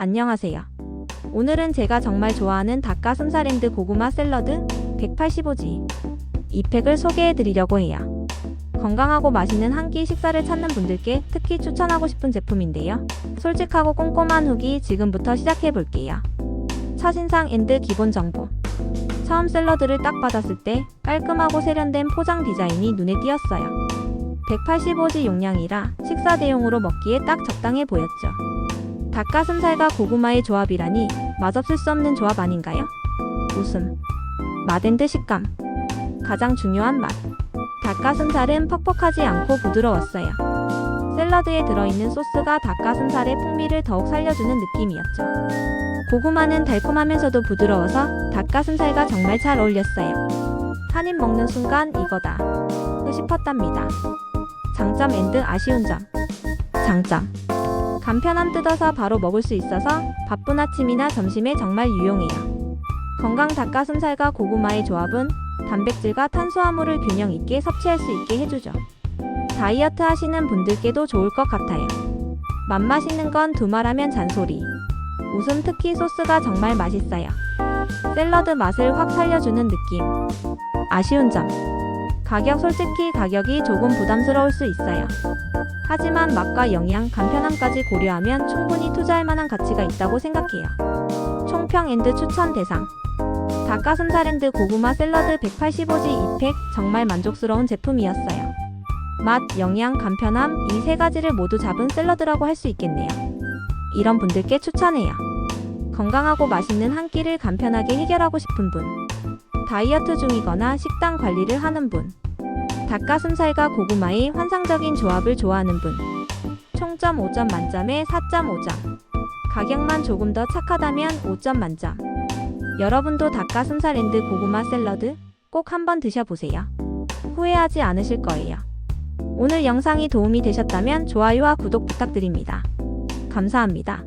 안녕하세요. 오늘은 제가 정말 좋아하는 닭가슴살앤드 고구마 샐러드 185G 2팩을 소개해 드리려고 해요. 건강하고 맛있는 한 끼 식사를 찾는 분들께 특히 추천하고 싶은 제품인데요. 솔직하고 꼼꼼한 후기 지금부터 시작해 볼게요. 첫인상 앤드 기본 정보. 처음 샐러드를 딱 받았을 때 깔끔하고 세련된 포장 디자인이 눈에 띄었어요. 185G 용량이라 식사 대용으로 먹기에 딱 적당해 보였죠. 닭가슴살과 고구마의 조합이라니 맛없을 수 없는 조합 아닌가요? 웃음, 맛앤드 식감, 가장 중요한 맛. 닭가슴살은 퍽퍽하지 않고 부드러웠어요. 샐러드에 들어있는 소스가 닭가슴살의 풍미를 더욱 살려주는 느낌이었죠. 고구마는 달콤하면서도 부드러워서 닭가슴살과 정말 잘 어울렸어요. 한 입 먹는 순간 이거다 싶었답니다. 장점 앤드 아쉬운 점. 장점. 간편함 뜯어서 바로 먹을 수 있어서 바쁜 아침이나 점심에 정말 유용해요. 건강 닭가슴살과 고구마의 조합은 단백질과 탄수화물을 균형 있게 섭취할 수 있게 해주죠. 다이어트 하시는 분들께도 좋을 것 같아요. 맛 맛있는 건 두말하면 잔소리. 웃음 특히 소스가 정말 맛있어요. 샐러드 맛을 확 살려주는 느낌. 아쉬운 점. 가격 솔직히 가격이 조금 부담스러울 수 있어요. 하지만 맛과 영양, 간편함까지 고려하면 충분히 투자할 만한 가치가 있다고 생각해요. 총평 앤드 추천 대상. 닭가슴살 앤드 고구마 샐러드 185G 2팩 정말 만족스러운 제품이었어요. 맛, 영양, 간편함 이 세 가지를 모두 잡은 샐러드라고 할 수 있겠네요. 이런 분들께 추천해요. 건강하고 맛있는 한 끼를 간편하게 해결하고 싶은 분. 다이어트 중이거나 식단 관리를 하는 분. 닭가슴살과 고구마의 환상적인 조합을 좋아하는 분. 총점 5점 만점에 4.5점. 가격만 조금 더 착하다면 5점 만점. 여러분도 닭가슴살 앤드 고구마 샐러드 꼭 한번 드셔보세요. 후회하지 않으실 거예요. 오늘 영상이 도움이 되셨다면 좋아요와 구독 부탁드립니다. 감사합니다.